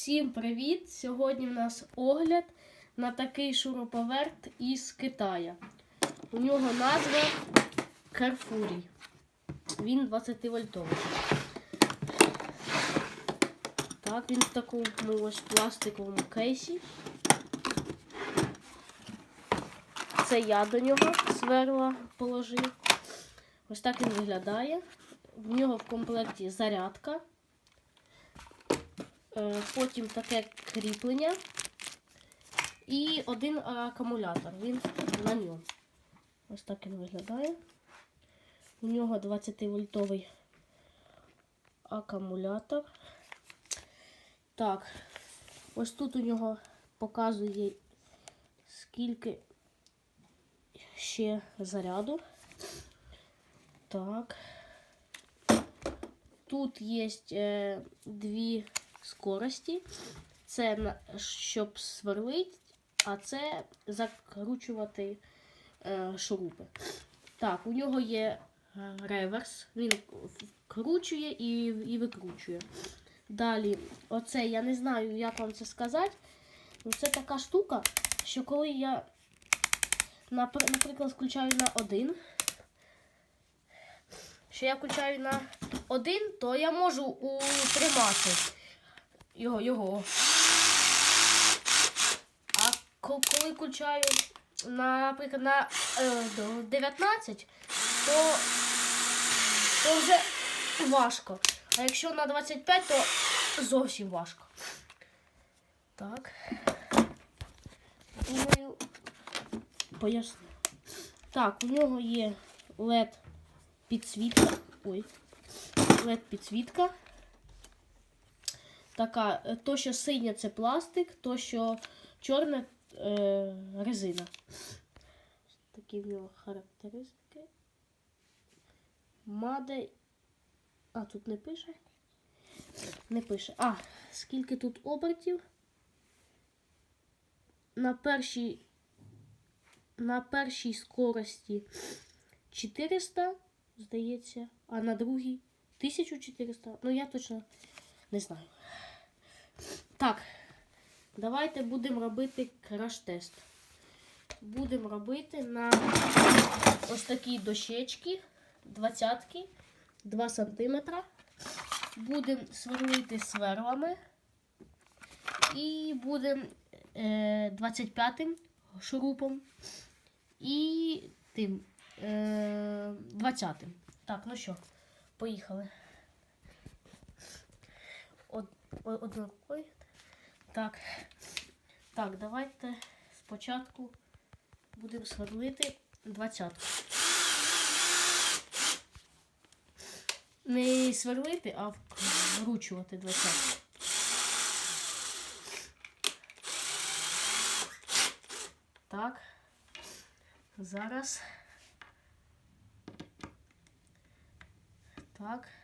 Всім привіт! Сьогодні в нас огляд на такий шуруповерт із Китая. У нього назва Carfuri. Він 20 вольтовий. Так, він в такому ось пластиковому кейсі. Це я до нього сверла положив. Ось так він виглядає. В нього в комплекті зарядка. Е, Потім таке кріплення і один акумулятор. Він на ньому. Ось так він виглядає. У нього 20 вольтовий акумулятор. Так, ось тут у нього показує скільки ще заряду. Так. Тут є е, дві скорості. Це щоб сверлити, а це закручувати е, шурупи. Так, у нього є е, реверс. Він вкручує і, і викручує. Далі, оце я не знаю, як вам це сказати. Ну, Це така штука, що коли я, наприклад, включаю на один, що я включаю на один, то я можу утримати його. його. А коли включаю, наприклад, на е, 19, то, то вже важко. А якщо на 25, то зовсім важко. Так. Думаю, поясню. Так, у нього є LED підсвітка. Ой. LED підсвітка. Така, е, то, що синя, це пластик, то, що чорне е, резина. Такі в нього характеристики. Маде. А, тут не пише. Не пише. А, скільки тут обертів? На першій, на першій скорості 400, здається, а на другій 1400. Ну, я точно не знаю. Так, давайте будемо робити краш-тест. Будемо робити на ось такій дощечці 20 2 см. Будемо сверлити сверлами. І будемо е, 25-м шурупом. І тим е, 20-м. Так, ну що, поїхали. Од, о- одною рукою. Так. Так, давайте спочатку будемо сверлити 20. Не сверлити, а вкручувати 20. Так. Зараз. Так.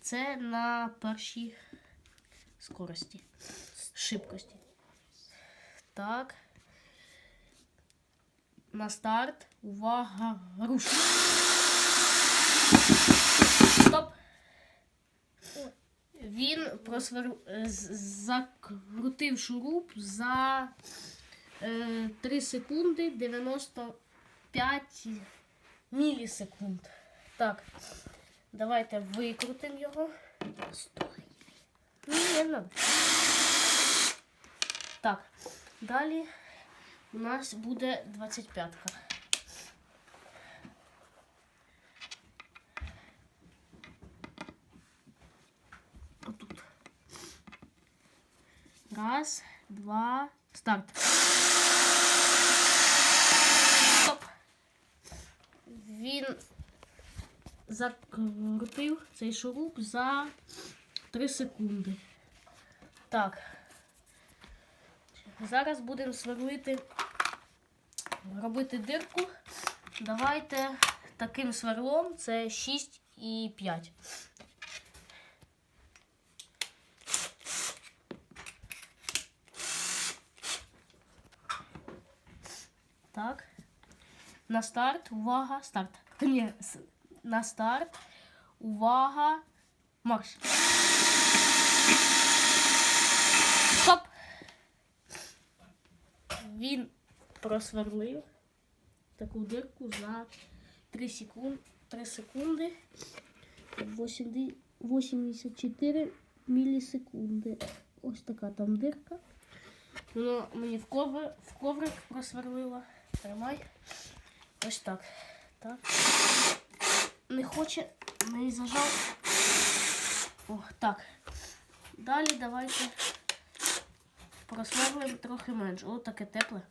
Це на першій скорості. Шибкості. Так. На старт. Увага. Руш. Стоп. Він просвер... е, закрутив шуруп за е, 3 секунди 95 мілісекунд. Так, давайте викрутимо його. Стой. Ні, не надо. Так, далі у нас буде 25-ка. Отут. Раз, два, старт. Закрутив цей шуруп за 3 секунди. Так. Зараз будемо сверлити, робити дирку. Давайте таким сверлом це 6 і 5. Так. На старт, увага, старт. Ні, на старт. Увага! Марш! Стоп! Він просверлив таку дирку за 3 секунди. 3 секунди 84 мілісекунди. Ось така там дирка. Воно мені в коврик, в коврик просверлило. Тримай. Ось так. Так. Не хоче, не зажав. О, так. Далі давайте просверлимо трохи менше. О, таке тепле.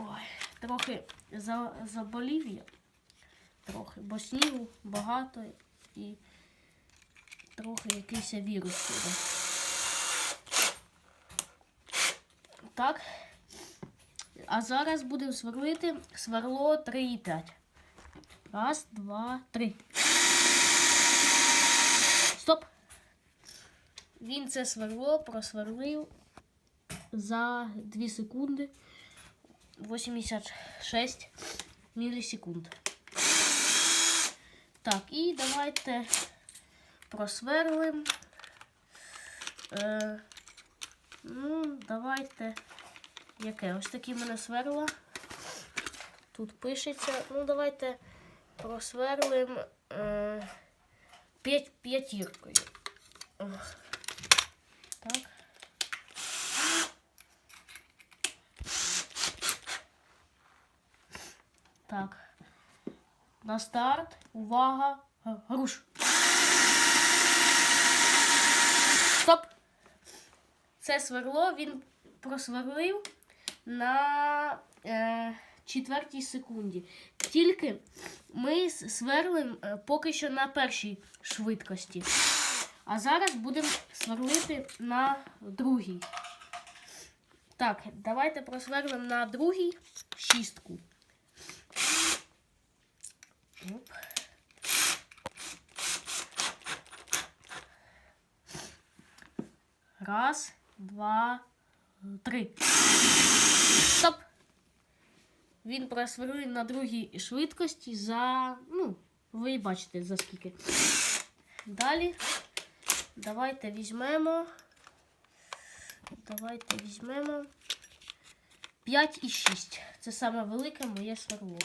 Ой, трохи за, заболів я. Трохи, бо снігу багато і трохи якийсь вірус. сюди. Так. А зараз будемо сверлити сверло 3,5. Раз, два, три. Стоп. Він це сверло просверлив за 2 секунди 86 мілісекунд. Так, і давайте просверлим. Е, ну, давайте. Яке? Ось такі мене сверла. Тут пишеться. Ну, давайте просверлим е, п'ять, п'ятіркою. Так. Так. На старт. Увага. Груш. Стоп. Це сверло він просверлив на е, четвертій секунді. Тільки ми сверлимо е, поки що на першій швидкості. А зараз будемо сверлити на другій. Так, давайте просверлимо на другій шістку. Оп. Раз, два, три. Стоп! Він просверлив на другій швидкості за. Ну, ви бачите за скільки. Далі. Давайте візьмемо. Давайте візьмемо 5 і 6. Це саме велике моє сверло.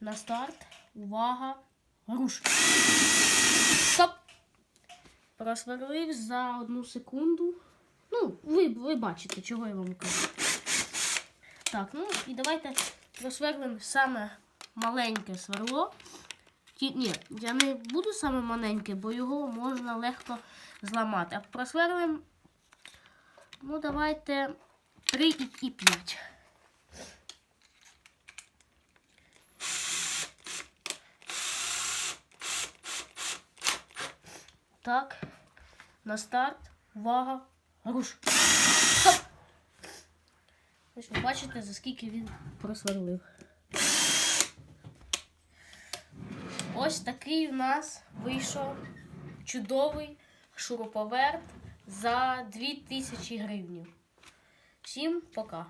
На старт. Увага. Руш. Стоп! Просверлив за одну секунду. Ну, ви, ви бачите, чого я вам кажу. Так, ну і давайте просверлимо саме маленьке сверло. Ті, ні, я не буду саме маленьке, бо його можна легко зламати. А просверлимо, ну, давайте 3 і, і 5. Так, на старт, увага, руш. Ви бачите, за скільки він просверлив. Ось такий у нас вийшов чудовий шуруповерт за 2000 гривень. Всім пока!